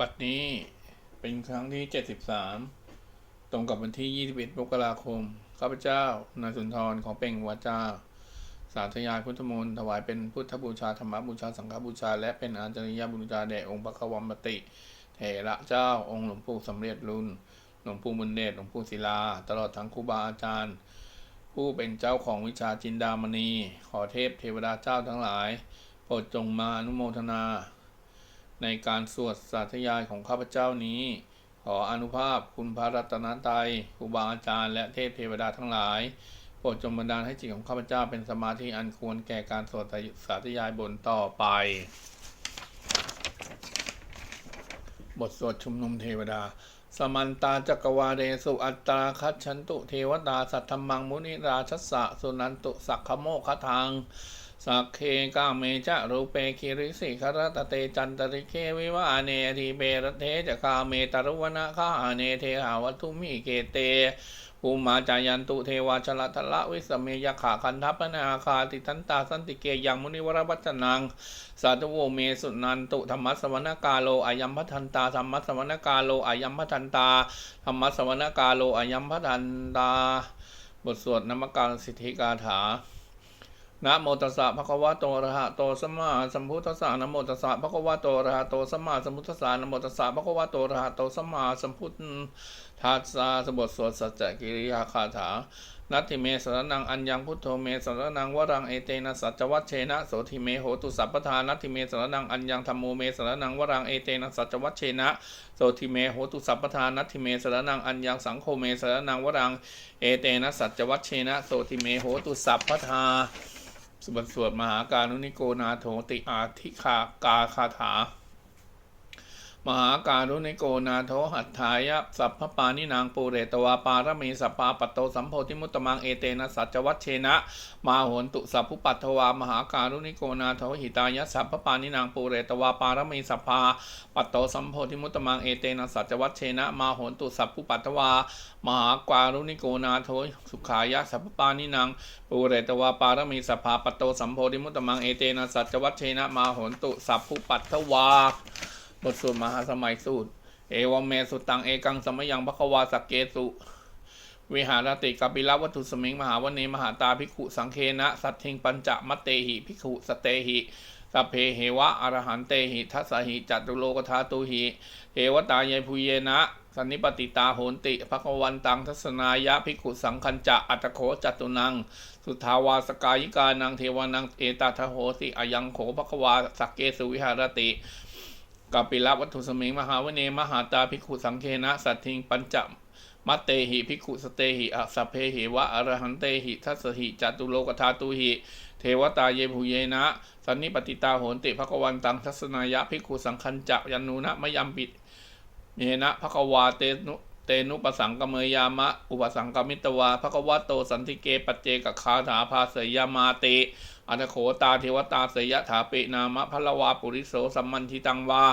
บัดนี้เป็นครั้งที่ 73 ตรงกับวันที่ 21มกราคม ข้าพเจ้านายสุนทรของเป่งวาจา สาธยายพุทธมนต์ถวายเป็นพุทธบูชาธรรมบูชา สังฆบูชา และเป็นอาจารยบูชาแด่องค์พระกวมปติ เถระเจ้า องค์หลวงปู่สำเร็จรุ่น หลวงปู่บุญเดชหลวงปู่ศิลา ตลอดทั้งครูบาอาจารย์ ผู้เป็นเจ้าของวิชาจินดามณี ขอเทพเทวดาเจ้าทั้งหลาย โปรดจงมาอนุโมทนา ในการสวดสาธยายของข้าพเจ้านี้ ขออนุภาพคุณพระรัตนตรัยครูบาอาจารย์และเทพเทวดาทั้งหลายโปรดจงบันดาลให้จิตของข้าพเจ้าเป็นสมาธิอันควรแก่การสวดสาธยายบนต่อไป บทสวดชุมนุมเทวดาสมันตาจักรวาเรสุอัตตราคัจฉันตุเทวดาสัทธมังมุนิราชสสะสุนันตุสักขโมคทัง สักเคกาเมจะรูเปคิริสิครตเตจันตริเควิวาเนทีเบรเทจะกาเมตรุวนาคาเนเทหาวัตุมิเกเตภูมาจายันตุเทวาชลทละวิสเมยขาคันทัปนาคาติทันตาสันติเกยังมุนิวรวัจนังสาธุโวเมสุนันตุธรรมสวนกาโลอายัมพัทันตาธรรมสวนกาโลอายัมพัทันตาธรรมสวนกาโลอายัมพัทันตา บทสวดนมการสิทธิกาถา นะโมตัสสะภะคะวะโตอะระหะโตสัมมาสัมพุทธัสสะนะโมตัสสะภะคะวะโตอะระหะโตสัมมาสัมพุทธัสสะนะโมตัสสะภะคะวะโตอะระหะโตสัมมาสัมพุทธัสสะสบทสวดสัจจกิริยาคาถานัตถิเมสรนังอัญญังพุทโธเมสรนังวรังเอเตนะสัจวัชเชนะโสทิเมโหตุสัพพทานัตถิเมสรนังอัญญังธรรมโมเมสรนังวรังเอเตนะสัจวัชเชนะโสทิเมโหตุสัพพทานัตถิเมสรนังอัญญังสังโฆเมสรนังวรังเอเตนะสัจวัชเชนะโสทิเมโหตุสัพพทา สวดสวดมหาการุณิโกนาโถติอาธิคากาคาถา มหาการุณิโกนาโถหัตถายะสัพพปานินางปูเรตวาปารมีสัพปาปตโตสัมโพธิมุตตมังเอเตนะสัจวัชเชนะ มาโหนตุสัพพุปัตถวามหาการุณิโกนาโถหิตายะสัพพปานินางปูเรตวาปารมีสัพพาปตโตสัมโพธิมุตตมังเอเตนะสัจวัชเชนะ มาโหนตุสัพพุปัตถวามหาการุณิโกนาโถสุขายะสัพพปานินางปูเรตวาปารมีสัพพาปตโตสัมโพธิมุตตมังเอเตนะสัจวัชเชนะ มาโหนตุสัพพุปัตถวา บทสวดมหาสมัยสูตร เอวเมสุตังเอกังสมยังพระควาสักเกสุวิหารติกัปปิลวัตถุสมิง มหาวเนมหาตาภิกขุสังเคนะสัตถิงปัญจมัตเตหิภิกขุสเตหิสัพเพเหวะอรหันเตหิทัสหิจัตุโลกธาตุหิเทวตายายภูเยนะสันนิปติตาโหนติภควันตังทัศนายะภิกขุสังคัญจะอัตโขจตุนัง สุทาวาสกายิกานังเทวานังเอตาทโหสิอายังโขภควาสักเกสุวิหารติ กัปปิละวัตถุสมิงมหาวเนมหาตาภิกขุสังเคนะ สัตทิงปัญจมัตเตหิภิกขุสเตหิอัสสพเพหิวะอรหันเตหิทัสสหิจตุโลกธาตุหิ เทวตาเยภูเยนะ สันนิปติตาโหนติภควันตังทัศนายะภิกขุสังคัญจะยันนูนะมยัมปิเยนะภควาเตนุ เตนุปสังกเมยามะ อุปสังกมิตวาภควะโตสันติเกปัจเจกคาถาภาเสยามาติอันโขตาเทวตาเสยถาปินามะพลวาปุริโสสัมมันทิตังวา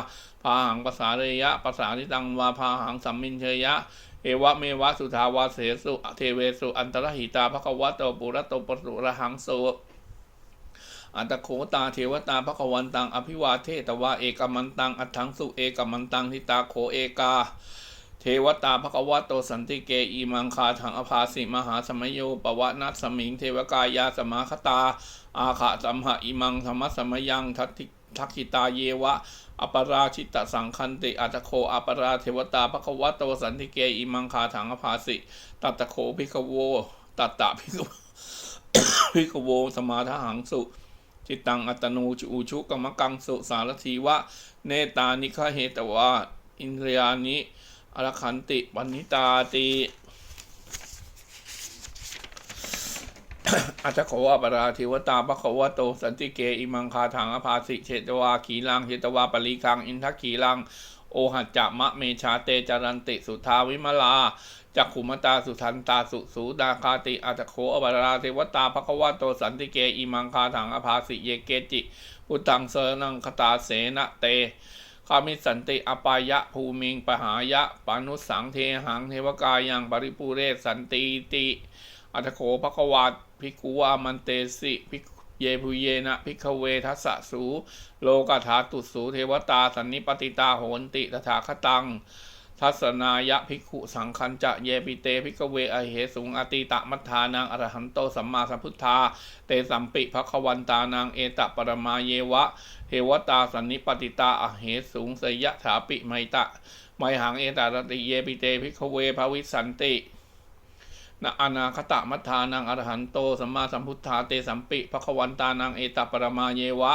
พาหังภาษาเรยะภาษาทิตังวาพาหังสัมมินเชยะเอวะเมวะสุทาวาเสสุเทเวสุอันตรหิตาภควะโตปุระโตปสุระหังโสอันตโขตาเทวตาภควันตังอภิวาเทตวาเอกมันตังอัฏฐังสุเอกมันตังทิตาโขเอกา เทวตาภควะโตสันติเกอีมังคาถังอภาสิมหาสมโยปวะนัสสมิง เทวกายาสมาคตา อาขะสัมหะอิมังธรรมสมยังทัตติทักขิตาเยวะ อปราชิตสังคันติอัตโคอปราเทวตาภควะโตสันติเกอิมังคาถังอภาสิตัตโคภิกขโวตัตตะภิกขภิกขโวสมาทหังสุจิตตังอัตโนจูชุกรรมกังสุสารทีวะ เนตานิคเหตวะอินทรียานิ อรคันติวันนิตาติอัจฉโขวปราธิวตาปะขวะโต สันติเกอิมังคาถังอภาสิเชตวาขีลังเชตวาปริคัง อินทักขีลัง โอหัจจะมะเมชาเตจารันติสุทาวิมลาจักขุมตาสุทันตาสุสูดาคาติอัจฉโขอปราเทวตาปะขวะโต สันติเกอิมังคาถังอภาสิเยเกจิพุตังเสนังคตาเสนะเต คามิสันติอปายะภูมิงปหายะปานุสังเทหังเทวกายังปริปูเรศสันติติอัตโขภควาภิกขุวามันเตสิภิกเยภูเยนะพิกเวทัสสะสูโลกถาตุสูเทวตาสันนิปติตาโหนติตถาคตัง ทัศนายะภิกขุสังคัญจะเยปิเตภิกเวอเหสุงอติตะมัทธานังอรหันโตสัมมาสัมพุทธา เตสัมปิภควันตานังเอตะปรมาเยวะเทวตาสันนิปติตาอเหสุงสยะถาปิไมตะไมหังเอตารติเยปิเตภิกเวภวิสันตินะอนาคตมัทานังอรหันโตสัมมาสัมพุทธาเตสัมปิภควันตานังเอตปรมาเยวะ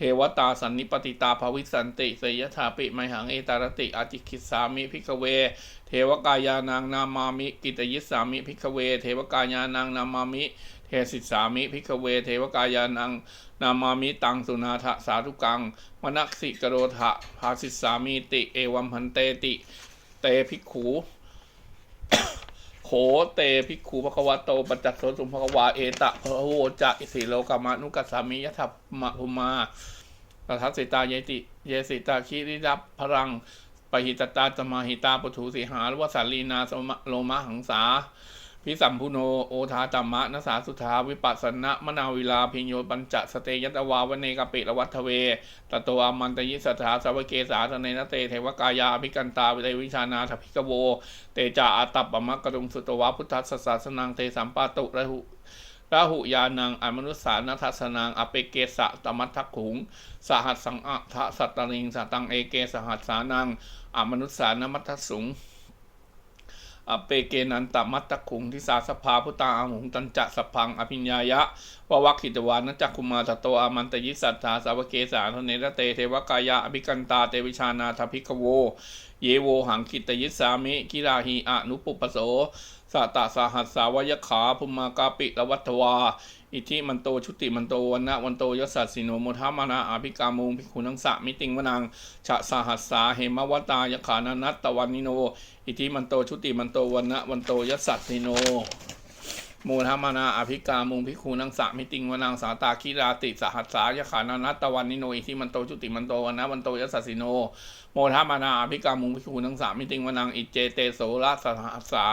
เทวตาสันนิปติตาภวิสันติสยถาปิไมหังเอตารติอาจิคิสามิพิกเว เทวกายานางนามามิ กิตยิสามิพิกเว เทวกายานางนามามิเทสิสามิพิกเว เทวกายานางนามามิตังสุนาทะสาธุกังมนักสิกโรทะภาสิสามิติ เอวัมพันเตติ เตภิกขู โขเตภิกขุภควโตปัจจัตโสสุภควาเอตะพะโวจะอิสิโลกามานุกัสสามิยทัพมะภุมาตทัสสิตาเยติ เยสิตาคิริรับพลังปหิตตาจมาหิตาปถุสีหารวสัลีนาสมโลมะหังสา พิสัมพุโนโอทาตัมมะนสาสุธาวิปัสสนะมนาวิลาพิญโยปัญจสเตยัตวาวเนกปิละวัฏเวตโตอามันตยิสถาสาวเกสาสเนนเตเทวกายาอภิกันตาวิไลวิชานาถพิกโว เตจาอาตัปปมะกรุงสุตวะพุทธัสสะศาสนังเตสัมปาตุระหุราหุยานังอมนุสสานัทสนังอเปเกสะตมัทถขุง สหัสสังอะทะสัตตริงสัตตังเอเกสหัสสานังอมนุสสานมัทถสุง อเปเกนันตมัตตะคุงทิสาสภาพุตตาอาหุงตันจะสพังอภิญญายะววัคขิตวานจักคุมาตโตอามันตยิสัทธาสาวเกสาทเนรเตเทวกายะอภิกันตาเตวิชานาทพิกโว เยโวหังคิตยิสามิกิราหีอนุปุปโสสตตาสาหัสสาวยขาภุมากาปิละวัตวา อิทิมันโตชุติมันโตวันนะวันโตยสสัสสิโนโมทามานาอาภิกามุงภิกขุนังสะมิติงวนังฉะสหัสสาเหมวตายขานานัตตวันนิโน อิทิมันโตชุติมันโตวันนะวันโตยสสัสสิโนโมทามานาอภิกามุงภิกขุนังสะมิติงวนังสาตาคิราติสหัสสายขานานัตตวันนิโนอิทิมันโตชุติมันโตวันนะวันโตยสสัสสิโน โมทามานาอภิกามุงภิกขุนังสะมิติงวนังอิเจเตโสระสหัสสา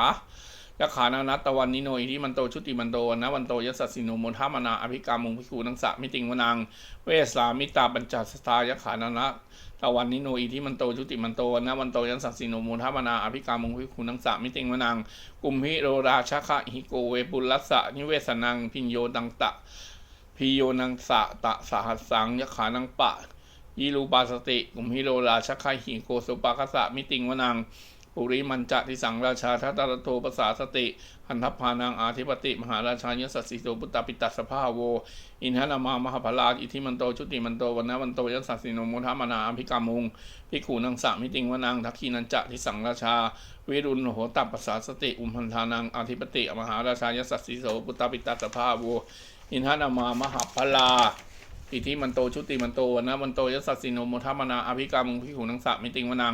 ยะขานานัตตวันนิโนอิทิมันโตชุติมันโตนะวันโตยสสัสสิโนโมทามานาอภิกามุงภิกขุนังสะมิติงวนังเวสามิตาปัญจสตายะขานานะตะวันนิโนอิทิมันโตชุติมันโตนะวันโตยันสักสิโนโมทามนาอภิกามุงพิคุณังสะมิติงวนังกุมพิโรราชคะหิโกเวปุลัสสะนิเวสนังพิญโยตังตะพิโยนังสะตะสหัสสังยะขานังปะยีรูปาสติกุมพิโรราชคะหิโกสุปาคสะมิติงวนัง ปุริมันจะทิสังราชาทัตตรโทปสาสติพันธพานังอาธิปติ มหาราชายสัสสิโตปุตตปิตัสภาโว อินทนามามหาพลาอิทิมันโตชุติมันโตวันนวันโตยสัสสิโนมุทามนาอภิกามุงพิกขุนังสะมิติงวนังทักขีนันจะทิสังราชาวิรุณโหตัปปสาสติ อุมพันธานังอาธิปติ มหาราชายสัสสิโสปุตตปิตัสสภาโว อินทนามามหาพลา อิทิมันโตชุติมันโตวันนะวันโตยัสสัสสิโนมุทามนาอภิกามุงพิขุนังสะมิติงวนัง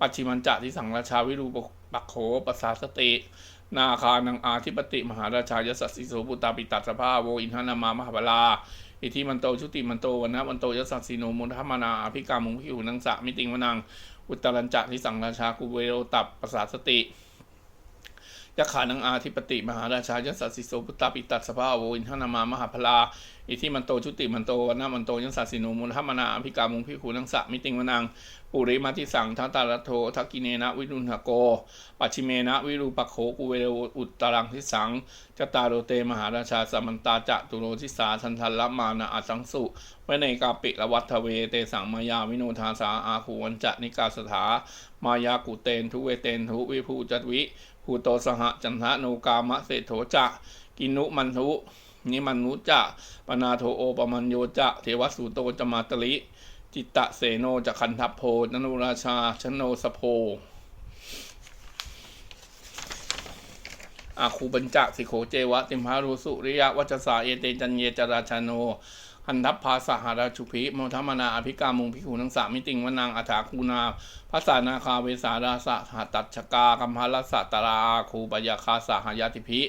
ปัจฉิมันจะทิสังราชาวิรูปักโขปัสสาสตินาคานังอาธิปติมหาราชายสัสสิโสปุตตาปิตัสภาโวอินทนามามหาพลาอิทิมันโตชุติมันโตวันนะวันโตยสสัสสิโนมุทมนาอภิกามุงพิหุนังสะมิติงวนัง อุตตรัญจะทิสังราชากุเวโรตับปัสสาสติ ยะขานังอาธิปติมหาราชายสัสสิโสปุตตาปิตัสสภาโวอินทนามามหาพลาอิทิมันโตชุติมันโตวันนะมันโตยสสัสสิโนมุทมนาอภิกามุงพิหุนังสะมิติงวนังปุริมาทิสังทัตตารโททักกิเนนะวิรุณหโก ปัจฉิเมนะวิรูปโขกุเวโรอุตตรังทิสังจตารโรเตมหาราชาสมันตาจะตุโรทิสาทันทันละมานะอสังสุไวในกาปิละวัฏเวเตสังมายาวิโนทาสาอาคูวันจะนิกาสถามายากุเตนทุเวเตนทุวิภูจัตวิ ภูโตสหจันทะโนกามะเศโถจะกินุมันทุนิมันนุจะปนาโทโอปมัญโยจะเทวสุโตจมาตลิจิตตะเสโนจะคันทัพโพนนุราชาชโนสโพอาคูบัญจะสิโขเจวะติมหารุสุริยะวัชสาเอเตจันเยจราชาโน หันทัพภาสหราชุพิโมทมนาอภิกามุงพิขุนังสามิติงวนังอัฐาคูนาภาษานาคาเวสาราสหตัชกากัมพาลสะตราอาคูปยาคาสหายาติพิ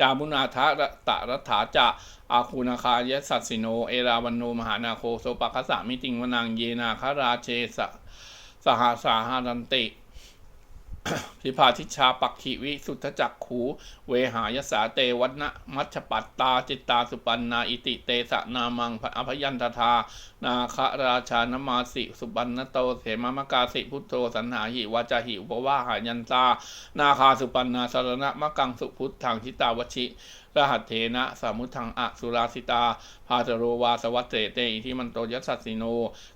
ยามุนาทะตะรัฐาจะอาคูนาคายสัสสิโน เอราวันโนมหานาโคโสปะคสามิติงวนังเยนาคาราเชสสหสาหันติ พิพาทิชาปักขิวิสุทธจักขูเวหายสาเตวัฒนะมัชปัตตาจิตตาสุปันนาอิติเตสะนามังอภยันตทานาคราชานมาสิสุปันนโตเสมามกาสิพุทโธสันหาหิวาจาหิอุปวาหายันตา นาคาสุปันนาสารณะมะกังสุพุทธังชิตาวชิ รหัตเถนะสามุทังอะสุราสิตา พาจโรวาสวัตเตเตอิทิมันโตยัสสิโน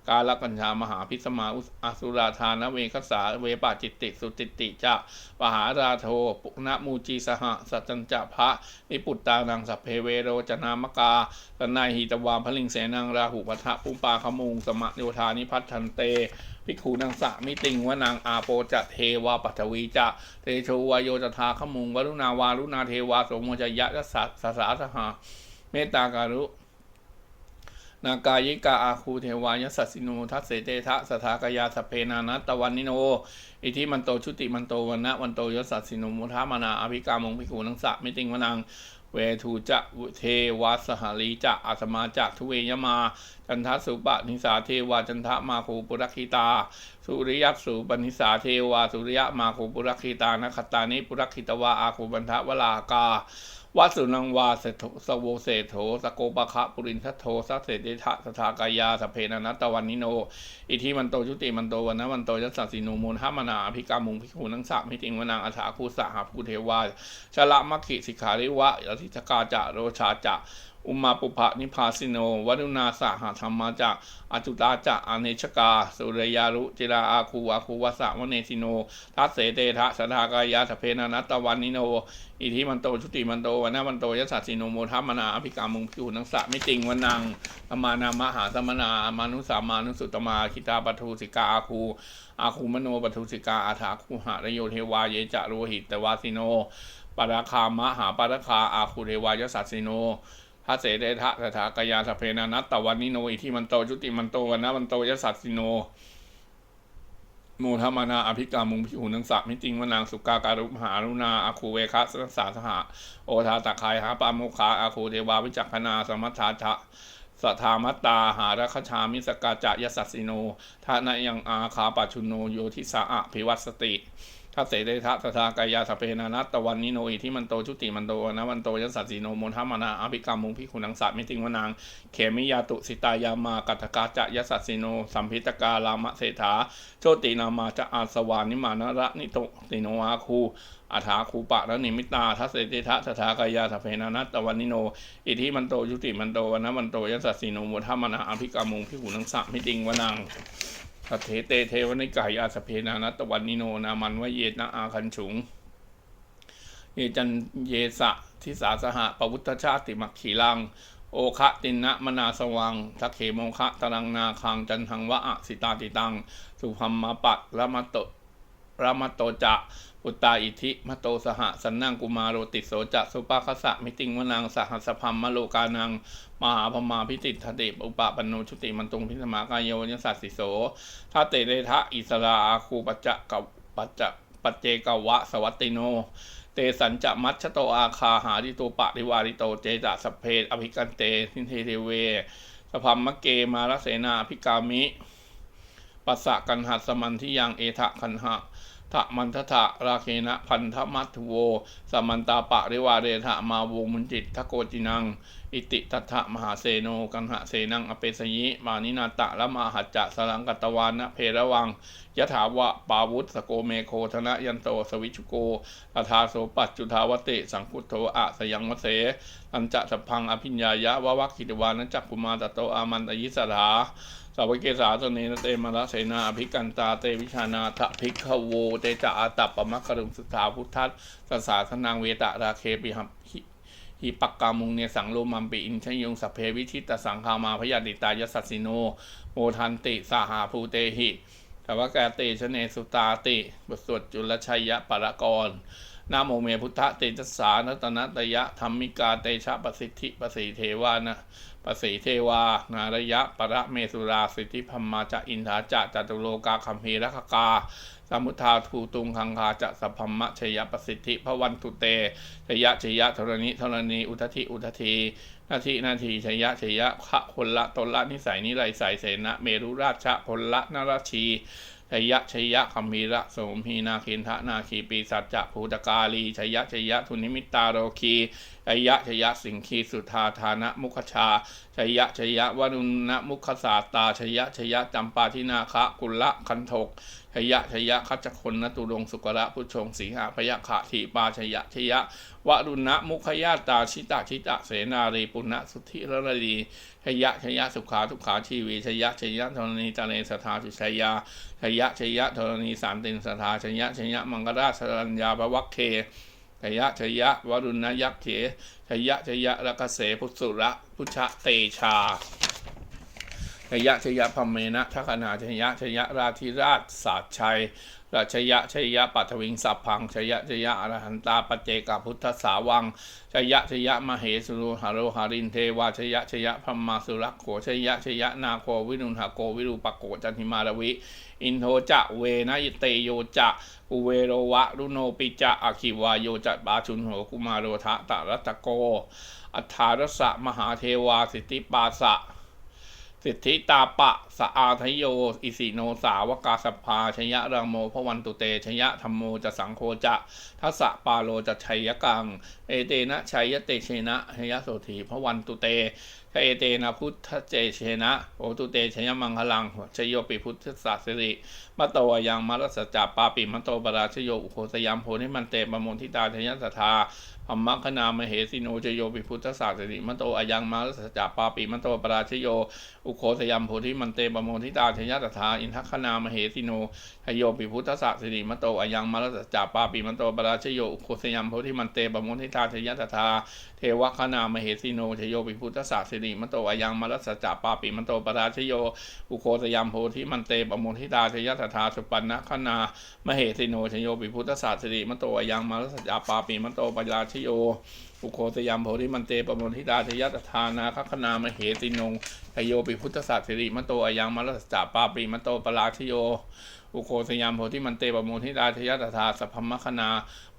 กาลกัญชามหาพิสมาอุสอสุราธานเวคัสสาเวปาจิตติสุติติจะปหาราโทปุณมูจีสหสัจจัญจะพระนิปุตตานังสัพเพเวโรจนามกาตนายหิตวามพลิงเสนังราหุปัทะปุปาขมุงสมะโยธานิพัฒทันเต ภิกขุนังสะมิติงวนางอาโปจะเทวาปัทวีจะเตโชวายโยจะทาขมุงวรุณาวารุณาเทวาสมโมจยะยะสัสสะสาสหา เมตตาการุนากายิกาอาคูเทวายสัสสิโนทัสเสเตทะสถากายาสเพนานัตตวันนิโน อิทิมันโตชุติมันโตวันนะวันโตยสัสสิโนมุทามานาอภิกามงภิกขุนังสะมิติงวนัง เวทูจะเทวาสหาลีจะอาสมาจะทุเวยมา จันทสุปะนิสาเทวาจันทมาคูปุรคิตา สุริยัสุปนิสาเทวาสุริยมาคูปุรคิตานคตานิปุรคิตวาอาคูบันทะวลากา วัสุนังวาเสโถสโวเสโถสโกปะคะปุรินทโทสัสเสเดทะสทากายาสเพนนัตตวันนิโน อิทิมันโตชุติมันโตวันนะวันโตยัสสสสิโนมูลหามนาอภิกามุงพิคูนังสะมิติงวนางอัฏฐาคูสหภูเทวาชละมัคคิสิกขาริวะยติทกาจะโรชาจะ อุมาปุภะนิพาสิโนวรุณาสหธรรมาจะอจุตาจะอเนชกา สุรยารุจิราอาคูอาคูวสะวเนสิโน ทัสเสเตทะสทากายาสเพนานัตตวันนิโน อิทิมันโตชุติมันโตวันนะมันโตยสสสสิโนโมทัมมนาอภิกามุงพิวนังสะไมิติงวันนังอมานามหาสมนามานุสามานุสุตมาคิตาปทุสิกาอาคูอาคูมโนปทุสิกาอาถาคูหะระโยเทวาเยจะโรหิตตวาสิโนปราคามหาปราคาอาคูเทวายสัสสิโน พระเสดทะสถากยาสเพนานัตตวันนิโนอิทิมันโตชุติมันโตวันนะมันโตยัสสัสสิโนโมทมนาอภิกามุงพิหูนังสะมิจริงวนางสุกาการุมหารุณาอาคูเวคะสัสสาสหะโอทาตะคายหาปามุขาอาคูเทวาวิจักขนาสมัทธาชะสัทธามัตตาหารคชามิสกาจะยสัสสิโนทานะยังอาคาปัชุโนโยทิสาอะภิวัตสติ ทัสเสเดทะสทากายาสเพนานัตตวันนิโนอิที่มันโตชุติมันโตนะวันโตยัสสัสสิโนโมทัมานาอภิกามุงพิคุนังสัตมิติงวนางเขมิยาตุสิตายามากัตถกาจะยสัสสิโนสัมพิตกาลามะเศรษฐาโชตินามาจะอาสวานิมานระนิโตติโนอาคูอาถาคูปะระนิมิตาทัสเสเดทะสทากายาสเพนานัตตวันนิโน อิที่มันโตชุติมันโตวันนะวันโตยัสสัสสิโนโมทัมานาอภิกามุงพิคุนังสัตมิติงวนาง สัทเถเตเทวนิกายอาสเพนานัตวันนิโนนามันวเยนะอาคันฉุง เยจันเยสะทิสาสหะปวุตชาติมักขีลัง โอคะตินะมนาสวังทักเขโมคะตรังนาคังจันทังวะอะสิตาติตัง สุพัมมาปัตละมะโตระมะโตจะ อุตตาอิทิมโตสหสันนังกุมารโรติโสจะสุปาคสะมิติงวนางสหัสพัมมโลกานัง มหาพมาพิติทเดปอุปปันโนชุติมันตุงพิสมากายโยยสัสสิโสทัตเตเดทะอิสราอาคูปัจจะกับปัจจะปัจเจกวะสวัตติโนเตสัญจะมัชโตอาคาหาริโตปะริวาริโตเจจะสเพอภิกันเตสินเทเทเวสพัมมะเกมาลเสนาภิกามิปัสสะกันหัสสมันที่ยังเอทะคันหะะมันทะทะราเคนะพันธมัตถโว สมันตาปะริวาเรทะมาวงมุนจิตทะโกจินัง อิติทัตถะมหาเสโนกันหะเสนังอเปสยิมานินาตะละมาหัจจะสลังกัตตวานะเพระวังยถาวะปาวุธสโกเมโคธนะยันโตสวิชุโกตถาโสปัจจุทาวติ สังคุตโตอะสยังมะเสอัญจะสัพพังอภิญญายะวะวัคคิตวานะจักกุมาตโตอามันตยิสถา สาวเกสาตเนนเตมะระเสนาอภิกันตาเตวิชานาทะภิกขโวเตจะอาตัปปมัครุงสุทาพุทธัสสสาสนางเวตะราเคปิหัมหิปักกามุงเนสังโลมัมปิอินชยงสัพเพวิชิตสังคามาพยาติตายสัสสิโนโมทันติสหาภูเตหิทวกาเตชเนสุตาติบทสวดจุลชัยยะปรกร นาโมเมพุทธเตจสานตนะตยะธรรมิกาเตชะประสิทธิประสิเทวานะปสีเทวา นารยะปรเมสุราสิทธิพัมมาจะอินทาจะจตุโลกาคัมภีรคกาสมุทาทูตุงคังคาจะสัพพัมะชยประสิทธิพระวันตุเตชยะชยะธรณีธรณีอุทธิอุทธีนาทีนาทีชยะชยะขะพลละตนละนิสัยนิไรสายเสนะเมรุราชะพลละนราชี ชยะชยะคัมภีระสมพีนาคินทะนาคีปีสัจจะภูตกาลีชยะชยะทุนิมิตาโรคีชยะชยะสิงคีสุธาธานะมุขชาชยะชยะวรุณมุขสาตาชยะชยะจำปาทินาคะกุลละคันทก ชยะชยะคัจจคนนตุรงสุกระพุชงสีหาพยะขะทีปาชยะชยะวรุณะมุขยาตาชิตาชิตะเสนารีปุณณสุทธิรดีชยะชยะสุขาทุขาชีวีชยะชยะธรณีตะเลสถาสุชยาชยะชยะธรณีสามตินสถาชยะชยะมังกราชรัญญาปวัคเคชยะชยะวรุณยักษ์เขชยะชยะระกเสพุสุระพุชะเตชา ชยะชยะพมเมนะทัคนาชยะชยะราธิราชศาสชัยราชยะชยะปัทวิงสัพพังชยะชยะอรหันตาปเจกพุทธสาวังชยะชยะมเหสุรุหโรหารินเทวาชยะชยะพมมาสุรักโขชยะชยะนาโควิรุหโกวิรูปโกจันทิมารวิ อินโทจะเวนะยเตโยจะอุเวโรวะรุโนปิจะอคิวาโยจะบาชุนโหกุมารโรทะตะรัตตโก อัฏฐารสะมหาเทวาสิทธิปาสะ สิทธิตาปะสะอาทโย อิสิโนสาวกาสภาชยะรังโมพวันตุเตชยะธรรมโมจะสังโฆจะทัสสะปาโลจะชัยกัง เอเตนะชัยเตเชนะชยะโสถีพวันตุเตเอเตนะพุทธเจเชนะโอตุเตชยมังคลังชโยปิพุทธศาสริมะโตยังมรัสจจาปาปิมะโตปราชโยอุโคสยามโพนิมันเตปมนทิตาชยสัทธา ธรรมคณามเหสิโนจโยปิพุทธศาสนิมะโตอายังมารัสจาปาปิมะโตปราชโย อุโคสยัมโพธิมันเตปโมทิตาชยตถาอินทคณามเหสิโนชโยปิพุทธศาสนิมะโตอายังมารัสจาปาปิมะโตปราชโยอุโคสยัมโพธิมันเตปโมทิตาชยตถาเทวคณามเหสิโนชโยปิพุทธศาสนิมะโตอายังมารัสจาปาปิมะโตปราชโย อุโคสยัมโพธิมันเตปโมทิตาชยตถาสุปันนคณามเหสิโนชโยปิพุทธศาสนิมะโตอายังมารัสจาปาปิมะโตปราชโยอุโคตยามโพธิมันเตปมนทิดาทยตทานาคคณามเหตินงทโยปิพุทธศาสสิริมโตอายังมรัสจาปาปิมโตปราทโย อุโคสยามโพธิมันเตปมนทิดาทยตถาสัพพมคณา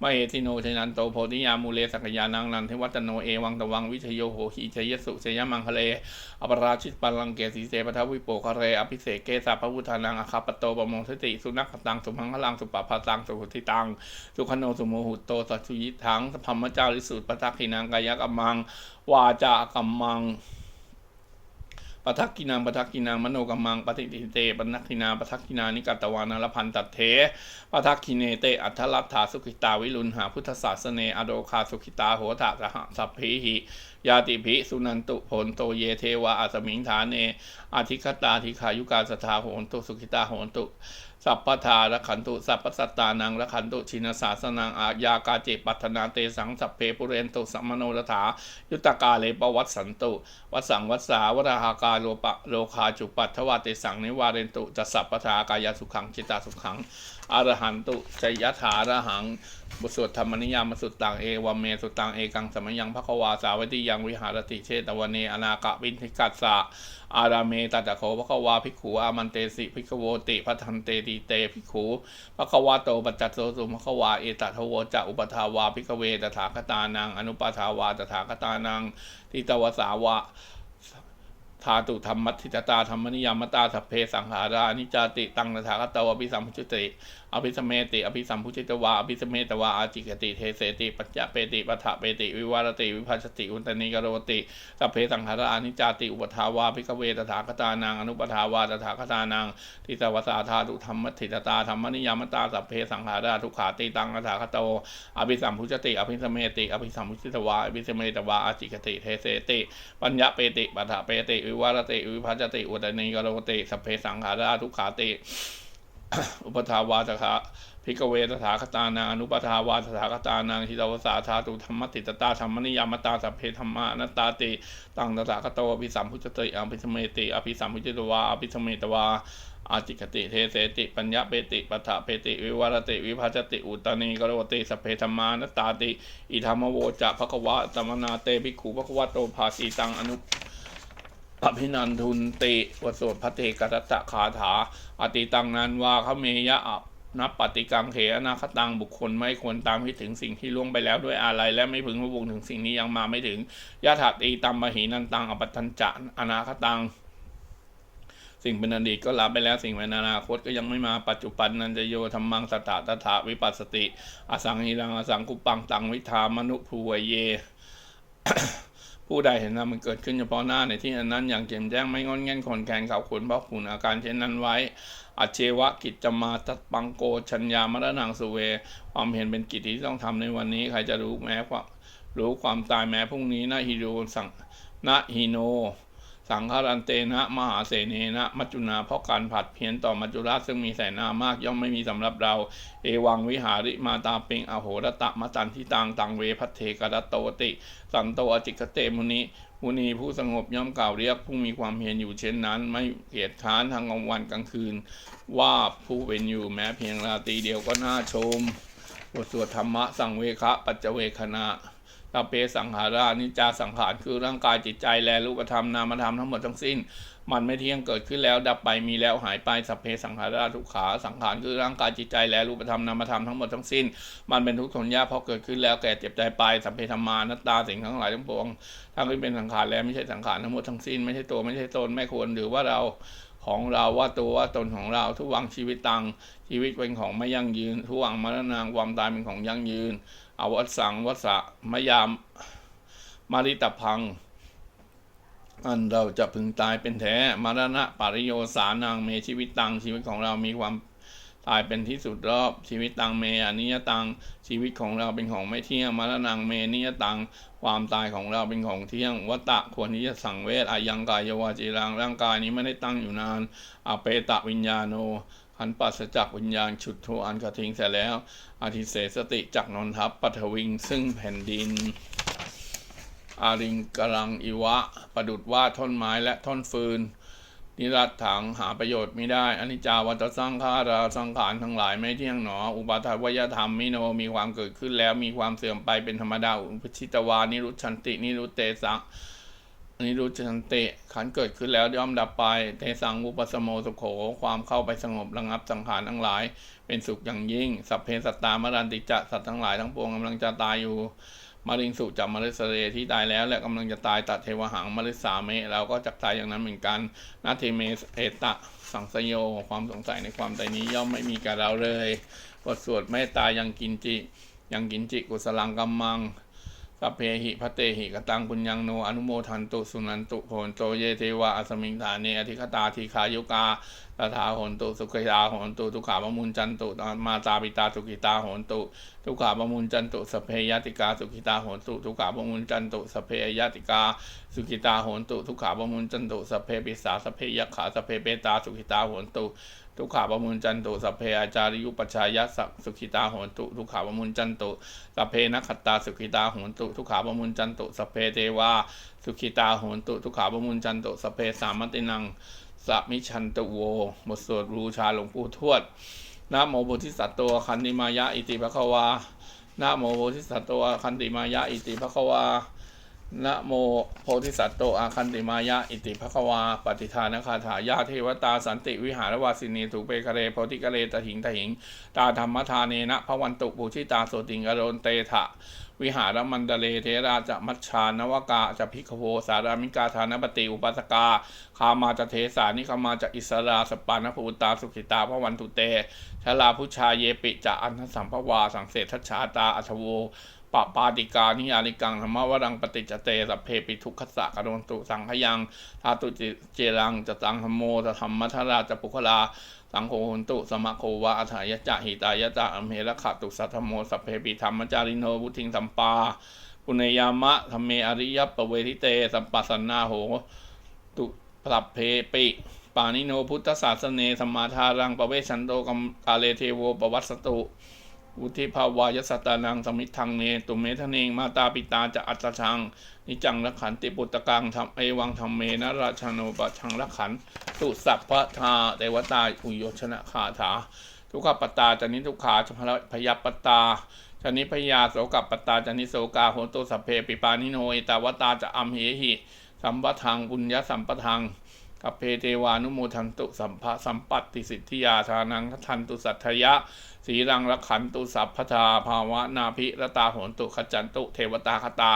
มเหติโนชนันโตโพธิยามูเลสักยานังนันทวัตโนเอวังตวังวิชโยโหหิชยสุเสยมังคะเลอปราชิตปัลลังเกสีเสปทวิโปคะเรอภิเศกเกสาพระพุทธานังอคาปโตปโมทติสุนัขตังสุพังคลังสุปปาตังสุหุติตังสุขโนสุโมหุโตสัจุยิทังสพพมเจ้าลิสุตปทักขินังกายกัมมังวาจากัมมัง ปทักกินังปทักกินังมโนกัมมังปฏิทิเตปนักกินาปทักกินานิกัตวานารพันตัดเทปทักขิเนเตอัทลัตถาสุขิตาวิรุณหาพุทธศาสเนอโดคาสุขิตาโหตะสหสัพพิหิยาติภิสุนันตุผลโตเยเทวาอาสมิงฐานเนอธิคตาธิขายุกาสทาโหนตุสุขิตาโหนตุสัพพทาระขันตุสัพพสัตตานังระขันตุชินสาสนังอายากาเจปัฒนาเตสังสัพเพปุเรนตุสัมมโนรถา ยุตกาเลปวัตสันตุวัสสังวัสสาวราหากาโลปะโลคาจุปัทวาเตสังนิวาเรนตุจัสสัพพทากายสุขังจิตาสุขังอรหันตุชยถาระหังบุสวดธรรมนิยามสุดตตังเอวเมสุดตังเอกังสมยังภควาสาวัติยังวิหารติเชตวเนอนากะวินทิกัสสะ อาราเมตัตะโขภควาภิกขุอามันเตสิภิกขโวติพัทันเตติเตภิกขุภควาโตปัจจัตโตสุภควาเอตัทโวจะอุปทาวาภิกเวตถาคตานังอนุปทาวาตถาคตานังทิตวสาวะ ธาตุธรรมัตถิตตาธรรมนิยามตาสัพเพสังขารานิจาติตังนถาคตวอภิสัมพุจติอภิสเมติอภิสัมพุจิตวาอภิสเมตวาอาจิกติเทเสติปัจจเปติปัฏฐเปติวิวารติวิภัชติอุตตนิกโรติสัพเพสังขารานิจาติอุปทาวาภิกเวตถาคตานังอนุปทาวาตถาคตานังทิสวัสาธาตุธรรมัตถิตตาธรรมนิยามตาสัพเพสังขาราทุขาติตังนถาคตวอภิสัมพุจติอภิสเมติอภิสัมพุจิตวาอภิสเมตวาอาจิกติเทเสติปัญญเปติปัฏฐเปติวิวารติวิภัชติอุตตนิกโรติสัพเพสังขาราทุกขาติ อุปทาวาตถาพิกเวตถาคตานังอนุปทาวาตถาคตานังทิตวสาธาตุธรรมติตตาธรรมนิยามตาสัพเพธรรมานตาติตังตถาคตวอภิสัมพุจติอภิสมเมติอภิสัมพุจิตวาอภิสมเมตวาอาจิกติเทเสติปัญญาเปติปัฏฐเปติวิวารติวิภัชติอุตตนิกโรติสัพเพธรรมานตตาติอิธรรมโวจะภควะตมนาเตภิกขุภควะโตภาสีตังอนุ อภินันทุนติวสวดพระเทกรัตตะคาถา อติตังนันวาขเมยะอับนับปฏิกังเขอนาคตังบุคคลไม่ควรตามคิดถึงสิ่งที่ล่วงไปแล้วด้วยอะไร และไม่พึงระวงถึงสิ่งนี้ยังมาไม่ถึงยะถาตีตัมมหีนันตังอปัตัญจะอนาคตัง สิ่งเป็นอดีตก็รับไปแล้วสิ่งเป็นอนาคตก็ยังไม่มาปัจจุบันนันจะโยธรรมังสตาตถาวิปัสสติ อสังหิรังอสังกุปังตังวิธามนุภูวเย ผู้ใดเห็นธรรมมันเกิดขึ้นเฉพาะหน้าในที่นั้นอย่างแจ่มแจ้งไม่งอนแง่นขนแขนเขาขนเพราะขุนอาการเช่นนั้นไว้อเชวะกิจจมาตัดปังโกชัญญามรณังสุเว ความเห็นเป็นกิจที่ต้องทำในวันนี้ ใครจะรู้แม้ความรู้ความตายแม้พรุ่งนี้นะฮิโรสังนะฮิโน สังฆารันเตนะ มหาเสเนนะ มัจจุนาเพราะการผัดเพี้ยนต่อมัจจุราชซึ่งมีแสนนามากย่อมไม่มีสำหรับเรา เอวังวิหาริมาตาเปงอโหรตะมะตันทิตังตังเวพัทเทกรัตโตติ สันโตอจิกเตมุนิมุนีผู้สงบย่อมกล่าวเรียกผู้มีความเพียรอยู่เช่นนั้น ไม่เกียจค้านทางกลางวันกลางคืน ว่าผู้เป็นอยู่แม้เพียงราตรีเดียวก็น่าชมบทสวดธรรมะสังเวคะปัจเจเวคณะ ตาเปสังขารานิจจาสังขารคือร่างกายจิตใจและรูปธรรมนามธรรมทั้งหมดทั้งสิ้น มันไม่เที่ยงเกิดขึ้นแล้ว ดับไปมีแล้วหายไปสัพเพสังขาราทุกขาสังขารคือร่างกายจิตใจและรูปธรรมนามธรรมทั้งหมดทั้งสิ้น มันเป็นทุกข์ทนยากเพราะเกิดขึ้นแล้วแก่เจ็บใจไปสัพเพธรรมานัตตาสิ่งทั้งหลายทั้งปวงทั้งที่เป็นสังขารและไม่ใช่สังขารทั้งหมดทั้งสิ้นไม่ใช่ตัวไม่ใช่ตนไม่ควรหรือว่าเรา ของเราว่าตัวว่าตนของเรา ทุกวังชีวิตตัง ชีวิตเป็นของไม่ยั่งยืน ทุกวังมรณะความตายเป็นของยั่งยืนอวัตสังวัสะมยามมาริตพัง อันเราจะพึงตายเป็นแท้มรณะปริโยสานังเมชีวิตตังชีวิตของเรามีความ ตายเป็นที่สุดรอบชีวิตตังเมอนิยตังชีวิตของเราเป็นของไม่เที่ยงมรณังเมนิยตังความตายของเราเป็นของเที่ยงวัตตะควรที่จะสังเวทอายังกายยวาจีรังร่างกายนี้ไม่ได้ตั้งอยู่นานอเปตะวิญญาโนขันปัสจักวิญญาณฉุดโทอันกระทิงเสร็จแล้วอธิเสสติจักนนทัพปัทวิงซึ่งแผ่นดินอาริงกรังอิวะ ประดุดว่าท่อนไม้และท่อนฟืน นิรัตถังหาประโยชน์ไม่ได้อนิจจาวัตสังขาราสังขารทั้งหลายไม่เที่ยงหนอ อุปาทวยธรรมมิโนมีความเกิดขึ้นแล้วมีความเสื่อมไปเป็นธรรมดาอุปชิตวานิรุชันติ นิรุเตสังนิรุชันติขันเกิดขึ้นแล้วย่อมดับไป เตสังอุปสมโมสุโขความเข้าไปสงบระงับสังขารทั้งหลาย เป็นสุขอย่างยิ่ง สัพเพสัตตามรันติจะสัตว์ทั้งหลายทั้งปวงกำลังจะตายอยู่ มาริงสุจับมาริสเรที่ตายแล้ว และกำลังจะตายตัดเทวหังมาริสาเมเราก็จะตายอย่างนั้นเหมือนกันนาเทเมเอตะสังสยโยความสงสัยในความตายนี้ย่อมไม่มีกับเราเลยบทสวดไม่ตายยังกินจิ ยังกินจิกุสลังกัมมังสัพเพหิพระเตหิกตังปุญญังโนอนุโมทันตุสุนันตุโหนโตเยเทวะอสมิงฐานเนอธิคตาทีขายุกา ตถาโหนตุสุขยาโหนตุทุกขาปมุญจันตุมาตาปิตาสุขิตาโหนตุทุกขาปมุญจันตุสเพยติกาสุขิตาโหนตุทุกขาปมุญจันตุสเพยติกาสุขิตาโหนตุทุกขาปมุญจันตุสเพปิสาสเพยขาสเพเปตาสุขิตาโหนตุทุกขาปมุญจันตุสัพเพอาจาริยุปชายะสัสุขิตาโหนตุทุกขาปมุญจันตุสัพเพนักขตาสุขิตาโหนตุทุกขาปมุญจันตุสัพเพเทวาสุขิตาโหนตุทุกขาปมุญจันตุสัพเพสามตินัง สัมิชันตุโวบทสวดรูชาหลวงปู่ทวดนะโมโพธิสัตตัวคันติมายะอิติภควานะโมโพธิสัตตัวคันติมายะอิติภควานะโมโพธิสัตว์โตอาคันติมายะอิติภควา ปฏิทานคาถายาเทวตาสันติวิหารวาสินีถูกเปคะเรโพธิกะเรตหิงตหิง ตาธรรมทานเนนะพระวันตุปุชิตาโสติงกโรนเตถะ วิหารมันเดเลเทราจะมัชชานวกาจะพิกโวสารามิกาธานปติอุปัสกาคามาจะเทสานิคามาจะอิสราสปานภูตาสุขิตาพระวันตุเตชลาพุชาเยปิจะอันทสัมภวาสังเสทชาตาอัทโวปะปาติกานิยานิกังธรรมวรังปฏิจเตสัพเพปิทุกขสะกะโดนตุสังขยังทาตุเจรังจะตังธรรมโมจะธรรมมัทราจะปุคลา สังโฆโหนตุสมะโควาอัฏฐายะจะหิตายจะอมเหระขะตุสัทธโมสัพเพปิธรรมจาริโนวุทิงสัมปาปุเนยามะธรรมเมอริยปเวทิเต สัมปัสสนาโหตุสัพเพปิปานิโนพุทธศาสเนสมมาทารังปเวชันโตกัมกาเลเทโวปวัสสตุ อุทิภาวายสตานังสมิทังเนตุเมทะเนงมาตาปิตาจะอัตชัง นิจังรักขันติปุตตะกังทำเอวังธรรมเมนะราชโนปะชังรักขันตุสัพพะทาเทวตาอุโยชนะคาถา ทุกขปตตาจนิทุกขาชพระพยาปตตาจนิพยาโสกับปตตาจนิโสกาโหตุสัพเพปิปานิโนเอตาวตาจะอัมเหหิสัมปทังปุญญสัมปทังกสัพเพเทวานุโมทันตุสัมภะสัมปัตติสิทธิยาทานังทันตุสัทธยะ สีรังรักขันตุสัพพทาภาวะนาภิรตาโหนตุขจันตุ เทวตาคตา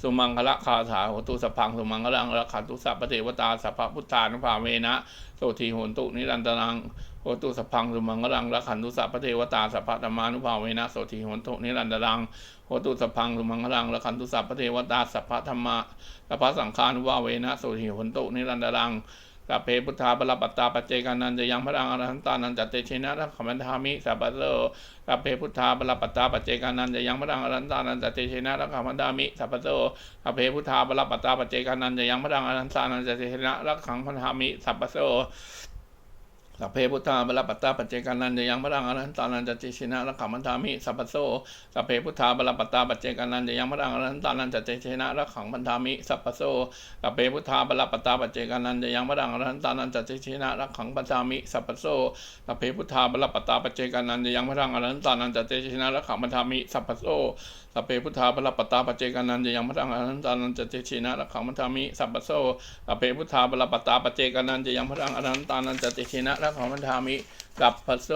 สุมังคละคาถาโหตุสพพังสุมังคลังรักขันตุสัพพเทวตาสัพพพุทธานุภาเวนะโสทีโหนตุนิรันตรังโหตุสพพังสุมังคลังรักขันตุสัพพเทวตาสัพพธรรมานุภาเวนะโสทีโหนตุนิรันตรังโหตุสพพังสุมังคลังรักขันตุสัพพเทวตาสัพพธรรมาสัพพสังฆานุภาเวนะโสทีโหนตุนิรันตรัง สัพเพพุทธาปรปัตตาปเจกานันจะยังพระรังอรหันตานันจัตเตชินะรักขมันธามิสัพพะโลสัพเพพุทธาปรปัตตาปเจกานันจะยังพระรังอรหันตานันจัตเตชินะรักขมันธามิสัพพะโลสัพเพพุทธาปรปัตตาปเจกานันจะยังพระรังอรหันตานันจัตเตชินะรักขังพันธามิสัพพะโล สัพเพพุทธาปรปัตตาปัจเจกานันจะยังพระังอรหันตานันจัตเตชินะรักขมันธามิสัพพโลสัพเพพุทธาปรปัตตาปัจเจกานันจะยังพระังอรหันตานันจัตเตชินะรักขังพันธามิสัพพโลสัพเพพุทธาปรปัตตาปัจเจกานันจะยังพระังอรหันตานันจัตติชินะรักขังปัจจามิสัพพโสสัพเพพุทธาปรปัตตาปัจเจกานันจะยังพระังอรหันตานันจัตติชินะรักขังปัจจามิสัพพโสสัพเพพุทธาปรปัตตาปัจเจกานันจะยังพระังอรันตานันจัตติชินะรักขังปัจจามิสัพพโสสัพเพพุทธาปรปัตตาปัจเจกานันจะยังพระังอรันตานันจัตติชินะรักของพันธามิกับพระโซ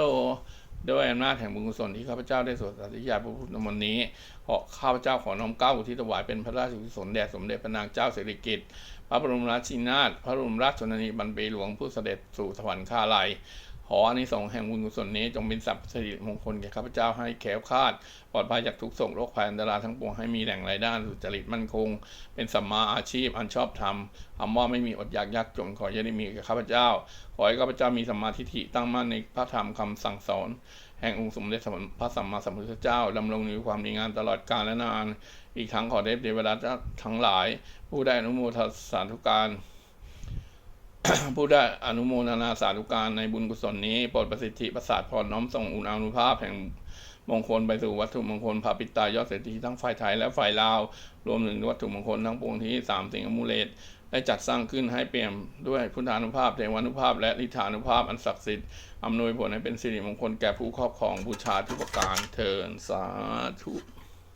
ด้วยอำนาจแห่งบุญกุศลที่ข้าพเจ้าได้สวดสาธยายพระพุทธมนต์นี้ขอข้าพเจ้าขอน้อมเกล้าอุทิศถวายเป็นพระราชกุศลแด่สมเด็จพระนางเจ้าสิริกิติ์พระบรมราชินาถพระบรมราชชนนีบรรปีหลวงผู้เสด็จสู่สวรรคาลัย ขออานิสงส์แห่งบุญกุศลนี้จงเป็นสัพสิริมงคลแก่ข้าพเจ้าให้แขล้วคาด ปลอดภัยจากทุกโศกโรคภัยอันตรายทั้งปวงให้มีแหล่งรายได้สุจริตมั่นคง เป็นสัมมาอาชีพอันชอบธรรมคำว่าไม่มีอดอยากยากจนขออย่าได้มีแก่ข้าพเจ้า ขอให้ข้าพเจ้ามีสัมมาทิฏฐิตั้งมั่นในพระธรรมคำสั่งสอนแห่งองค์สมเด็จพระสัมมาสัมพุทธเจ้าดำรงอยู่ความดีงามตลอดกาลและนาน อีกทั้งขอได้เทวดาทั้งหลาย ผู้ได้อนุโมทนาสาธุการ ผู้ได้อนุโมทนาสาธุการในบุญกุศลนี้โปรดประสิทธิประสาทพรน้อมส่งอุณอานุภาพแห่งมงคลไปสู่วัตถุมงคลพระปิตายอดเศรษฐีทั้งฝ่ายไทยและฝ่ายลาว รวมถึงวัตถุมงคลทั้งปวงที่สามสิ่งอมูเลตได้จัดสร้างขึ้นให้เปี่ยมด้วยพุทธานุภาพเทวานุภาพ และลิธานุภาพอันศักดิ์สิทธิ์อำนวยผลให้เป็นสิริมงคลแก่ผู้ครอบครองบูชาทุกประการเทินสาธุ